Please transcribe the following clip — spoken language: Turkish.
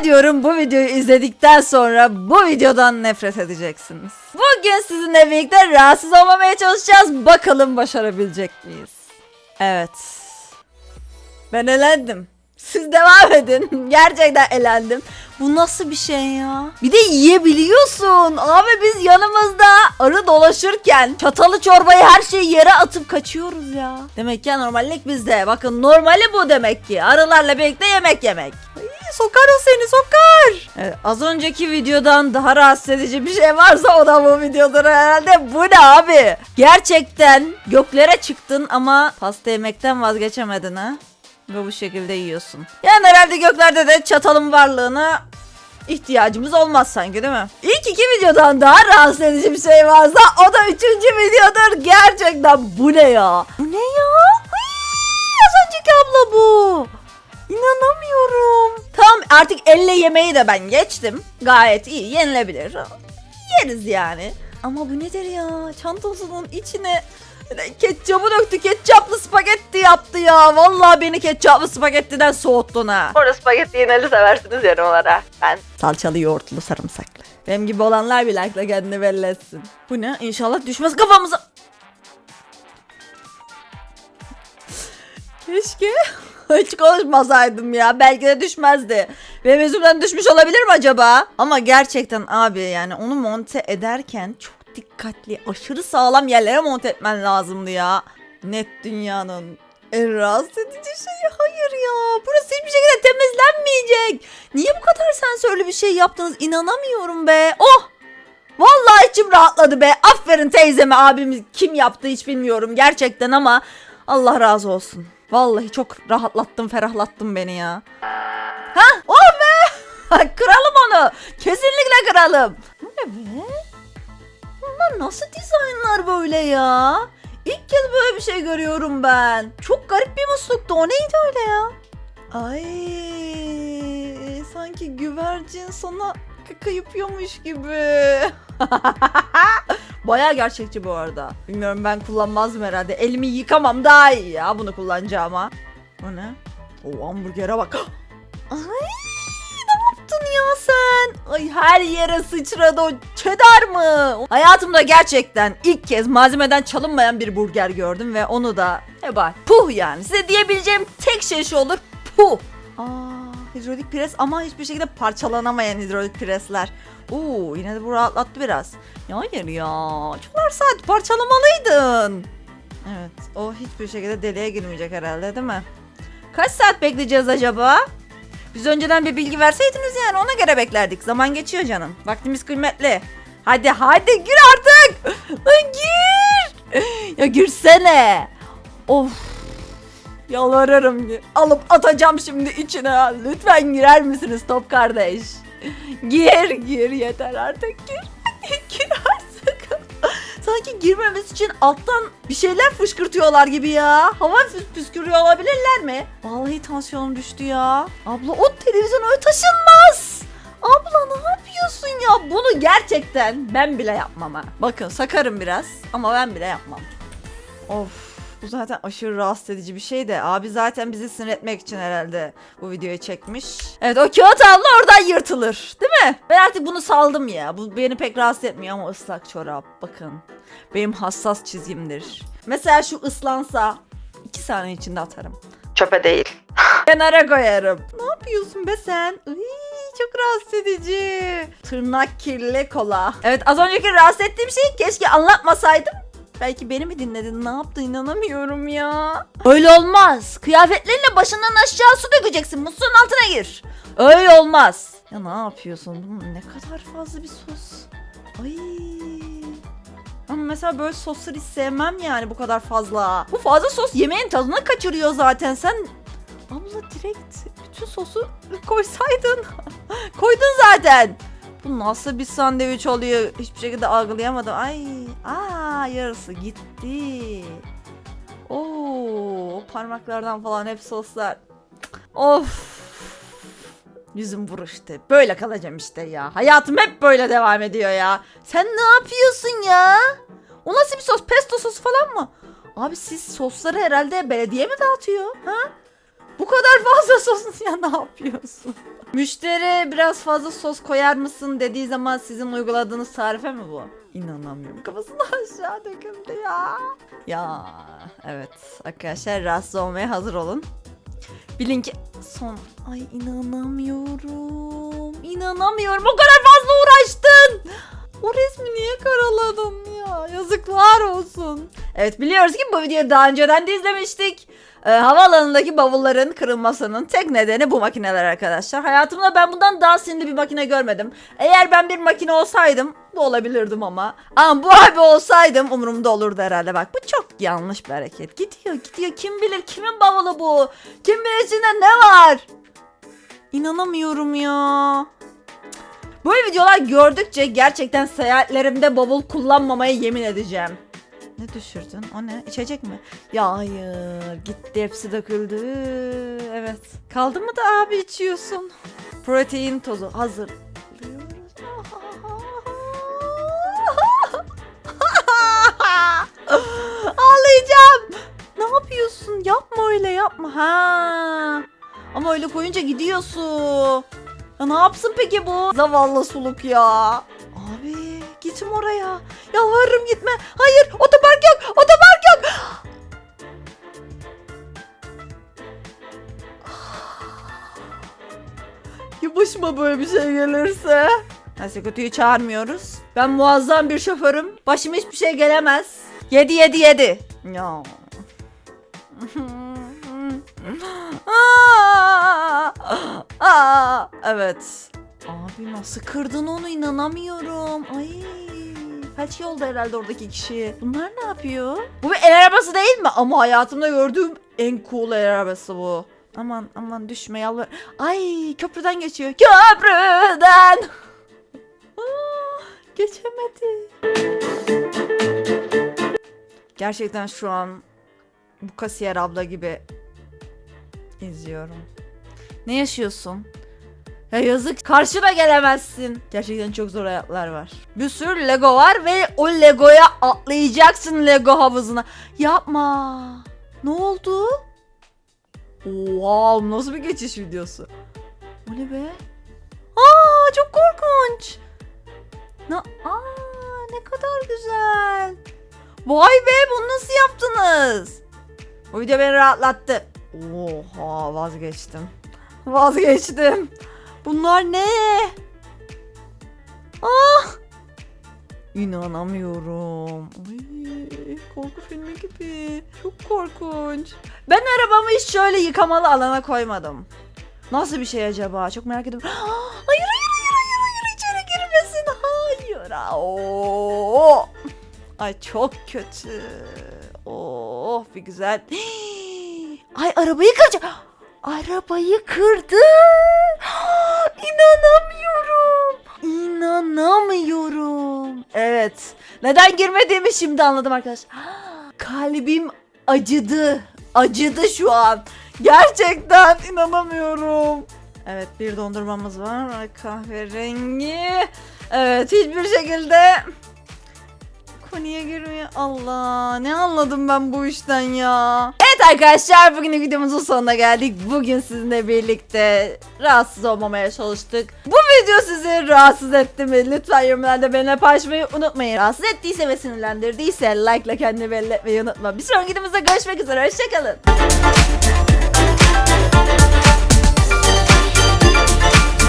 ediyorum bu videoyu izledikten sonra bu videodan nefret edeceksiniz. Bugün sizinle birlikte rahatsız olmamaya çalışacağız. Bakalım başarabilecek miyiz? Evet. Ben elendim. Siz devam edin. Gerçekten elendim. Bu nasıl bir şey ya? Bir de yiyebiliyorsun. Abi biz yanımızda arı dolaşırken çatalı çorbayı her şeyi yere atıp kaçıyoruz ya. Demek ki normallik bizde. Bakın normali bu demek ki. Arılarla birlikte yemek yemek. Sokar o seni sokar. Evet, az önceki videodan daha rahatsız edici bir şey varsa o da bu videodur herhalde. Bu ne abi? Gerçekten göklere çıktın ama pasta yemekten vazgeçemedin ha? Ve bu şekilde yiyorsun. Yani herhalde göklerde de çatalın varlığına ihtiyacımız olmaz sanki değil mi? İlk iki videodan daha rahatsız edici bir şey varsa o da üçüncü videodur. Gerçekten bu ne ya? Bu ne ya? Hıy, az önceki abla bu. İnanamıyorum. Tamam artık elle yemeği de ben geçtim. Gayet iyi yenilebilir. Yeriz yani. Ama bu nedir ya? Çantasının içine ketçapı döktü. Ketçaplı spagetti yaptı ya. Vallahi beni ketçaplı spagettiden soğuttun ha. Orada spagetti yineli seversiniz yorumlara. Ben salçalı yoğurtlu sarımsaklı. Benim gibi olanlar bir like'la kendini belli etsin. Bu ne? İnşallah düşmez kafamıza. Keşke hiç konuşmasaydım ya. Belki de düşmezdi. Benim yüzümden düşmüş olabilir mi acaba? Ama gerçekten abi yani onu monte ederken çok dikkatli, aşırı sağlam yerlere monte etmen lazımdı ya. Net dünyanın en rahatsız edici şeyi hayır ya. Burası hiçbir şekilde temizlenmeyecek. Niye bu kadar sensörlü bir şey yaptınız? İnanamıyorum be. Oh! Vallahi içim rahatladı be. Aferin teyzeme abimiz kim yaptı hiç bilmiyorum gerçekten ama Allah razı olsun. Vallahi çok rahatlattın, ferahlattın beni ya. Ha? Oh be! kıralım onu. Kesinlikle kıralım. Bu ne be? Bunlar nasıl dizaynlar böyle ya? İlk kez böyle bir şey görüyorum ben. Çok garip bir musluktu. O neydi öyle ya? Ay, sanki güvercin sana kaka yapıyormuş gibi. Baya gerçekçi bu arada. Bilmiyorum ben kullanmazdım herhalde. Elimi yıkamam daha iyi ya bunu kullanacağıma. O ne? O hamburgere bak. Ay ne yaptın ya sen? Ay her yere sıçradı o çedar mı? Hayatımda gerçekten ilk kez malzemeden çalınmayan bir burger gördüm ve onu da hebal. Puh yani. Size diyebileceğim tek şey şu olur. Puh. Aa, hidrolik pres ama hiçbir şekilde parçalanamayan hidrolik presler. Oo, yine de bu rahatlattı biraz. Ya hayır ya. Çolar saat parçalamalıydın. Evet, o hiçbir şekilde deliğe girmeyecek herhalde değil mi? Kaç saat bekleyeceğiz acaba? Biz önceden bir bilgi verseydiniz yani ona göre beklerdik. Zaman geçiyor canım. Vaktimiz kıymetli. Hadi hadi gir artık. Lan gir. Ya girsene. Of. Yalvarırım. Alıp atacağım şimdi içine. Lütfen girer misiniz top kardeş? Gir gir yeter artık gir. gir artık. Sanki girmemesi için alttan bir şeyler fışkırtıyorlar gibi ya. Hava püs- püskürüyor olabilirler mi? Vallahi tansiyonum düştü ya. Abla o televizyon öyle taşınmaz. Abla ne yapıyorsun ya? Bunu gerçekten ben bile yapmam ha. Bakın sakarım biraz ama ben bile yapmam. Of bu zaten aşırı rahatsız edici bir şey de. Abi zaten bizi sinir etmek için herhalde bu videoyu çekmiş. Evet o kağıt havlu oradan yırtılır. Değil mi? Ben artık bunu saldım ya. Bu beni pek rahatsız etmiyor ama ıslak çorap. Bakın. Benim hassas çizgimdir. Mesela şu ıslansa iki saniye içinde atarım. Çöpe değil. Kenara koyarım. Ne yapıyorsun be sen? Iy, çok rahatsız edici. Tırnak kirli kola. Evet az önceki rahatsız ettiğim şeyi keşke anlatmasaydım. Belki beni mi dinledin? Ne yaptın? İnanamıyorum ya. Öyle olmaz. Kıyafetlerinle başından aşağı su dökeceksin. Musluğun altına gir. Öyle olmaz. Ya ne yapıyorsun? Ne kadar fazla bir sos. Ay. Ama mesela böyle sosları hiç sevmem yani bu kadar fazla. Bu fazla sos yemeğin tadını kaçırıyor zaten. Sen abla direkt bütün sosu koysaydın. Koydun zaten. Bu nasıl bir sandviç oluyor? Hiçbir şekilde algılayamadım. Ay, aa yarısı gitti. Oo, parmaklardan falan hep soslar. Of. Yüzüm buruştu. Böyle kalacağım işte ya. Hayatım hep böyle devam ediyor ya. Sen ne yapıyorsun ya? O nasıl bir sos? Pesto sosu falan mı? Abi siz sosları herhalde belediye mi dağıtıyor? Ha? Bu kadar fazla sos ya ne yapıyorsun? Müşteri biraz fazla sos koyar mısın dediği zaman sizin uyguladığınız tarife mi bu? İnanamıyorum. Kafasına aşağı döküldü ya. Ya evet arkadaşlar rahatsız olmaya hazır olun. Bilin ki son... Ay inanamıyorum. İnanamıyorum. O kadar fazla uğraştın. O resmi niye karaladın ya? Yazıklar olsun. Evet biliyoruz ki bu videoyu daha önceden de izlemiştik. Ee, havaalanındaki bavulların kırılmasının tek nedeni bu makineler arkadaşlar. Hayatımda ben bundan daha sinirli bir makine görmedim. Eğer ben bir makine olsaydım bu olabilirdim ama. Ama bu abi olsaydım umurumda olurdu herhalde. Bak bu çok yanlış bir hareket. Gidiyor gidiyor kim bilir kimin bavulu bu? Kim bilir içinde ne var? İnanamıyorum ya. Böyle videolar gördükçe gerçekten seyahatlerimde bavul kullanmamaya yemin edeceğim. Ne düşürdün? O ne? İçecek mi? Ya hayır. Gitti hepsi döküldü. Evet. Kaldı mı da abi içiyorsun? Protein tozu hazır. Ağlayacağım. Ne yapıyorsun? Yapma öyle yapma. Ha. Ama öyle koyunca gidiyor su. Ya ne yapsın peki bu? Zavallı suluk ya. Abi gitme oraya. Yalvarırım gitme. Hayır otopark yok. Otopark yok. Ya başıma böyle bir şey gelirse? Neyse kötüyü çağırmıyoruz. Ben muazzam bir şoförüm. Başıma hiçbir şey gelemez. Yedi yedi yedi. Ya. Aa, aa, evet. Abi nasıl kırdın onu inanamıyorum. Ay. Felç oldu herhalde oradaki kişi. Bunlar ne yapıyor? Bu bir el arabası değil mi? Ama hayatımda gördüğüm en cool el arabası bu. Aman aman düşme yalvar. Ay köprüden geçiyor. Köprüden. Aa, Geçemedi. Gerçekten şu an bu kasiyer abla gibi izliyorum. Ne yaşıyorsun? Ya yazık karşıma gelemezsin. Gerçekten çok zor hayatlar var. Bir sürü Lego var ve o Lego'ya atlayacaksın Lego havuzuna. Yapma. Ne oldu? Wow nasıl bir geçiş videosu? O ne be? Aa çok korkunç. Na Aa ne kadar güzel. Vay be bunu nasıl yaptınız? Bu video beni rahatlattı. Oha vazgeçtim. Vazgeçtim. Bunlar ne? Ah! İnanamıyorum. Ay, korku filmi gibi. Çok korkunç. Ben arabamı hiç şöyle yıkamalı alana koymadım. Nasıl bir şey acaba? Çok merak ediyorum. Hayır hayır hayır hayır hayır içeri girmesin. Hayır. Oo. Ay çok kötü. Oh bir güzel. Ay arabayı kıracak. Arabayı kırdı. İnanamıyorum. İnanamıyorum. Evet. Neden girmediğimi şimdi anladım arkadaşlar. Kalbim acıdı. Acıdı şu an. Gerçekten inanamıyorum. Evet bir dondurmamız var. Kahverengi. Evet hiçbir şekilde Konuya girmiyor. Allah ne anladım ben bu işten ya. Evet arkadaşlar bugün videomuzun sonuna geldik. Bugün sizinle birlikte rahatsız olmamaya çalıştık. Bu video sizi rahatsız etti mi? Lütfen yorumlarda benimle paylaşmayı unutmayın. Rahatsız ettiyse ve sinirlendirdiyse like ile kendini belli etmeyi unutma. Bir sonraki videomuzda görüşmek üzere. Hoşçakalın.